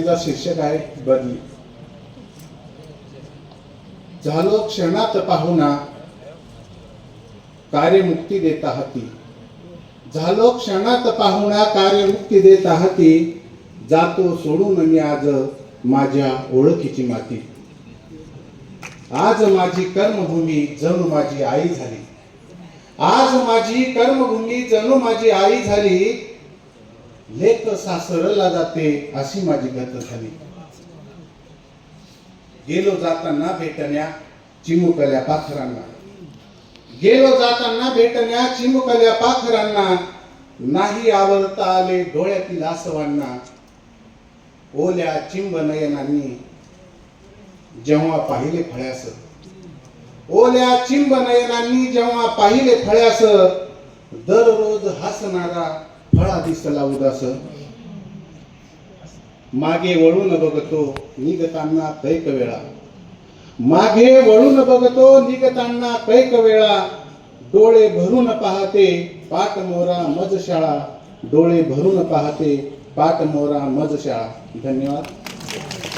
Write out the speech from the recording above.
त्याचा शीर्षक आहे बदली. झालो क्षणात पाहुणा कार्यमुक्ती देता हाती झालो क्षणात पाहुणा कार्यमुक्ती देता हाती जातो सोडून मी आज माझ्या ओळखीची माती. आज माझी कर्मभूमी जणू माझी आई झाली. आज माझी कर्मभूमी जणू माझी आई झाली. लेख सासरला जाते अशी माझी गत झाली. गेलो जाताना भेटण्या चिमुकल्या पाखरांना. गेलो जाताना भेटण्या चिमुकल्या पाखरांना. नाही आवडता आले डोळ्यातील आसवांना. ओल्या चिंब नयनांनी जेव्हा पाहिले फळ्यास. ओल्या चिंब नयनांनी जेव्हा पाहिले फळ्यास दररोज हसणारा फळा दिसला उदास. मागे वळून बघतो निघताना कैक वेळा. मागे वळून बघतो निघताना कैक वेळा. डोळे भरून पाहते पाटमोरा मज शाळा डोळे भरून पाहते पाटमोरा मज शाळा धन्यवाद.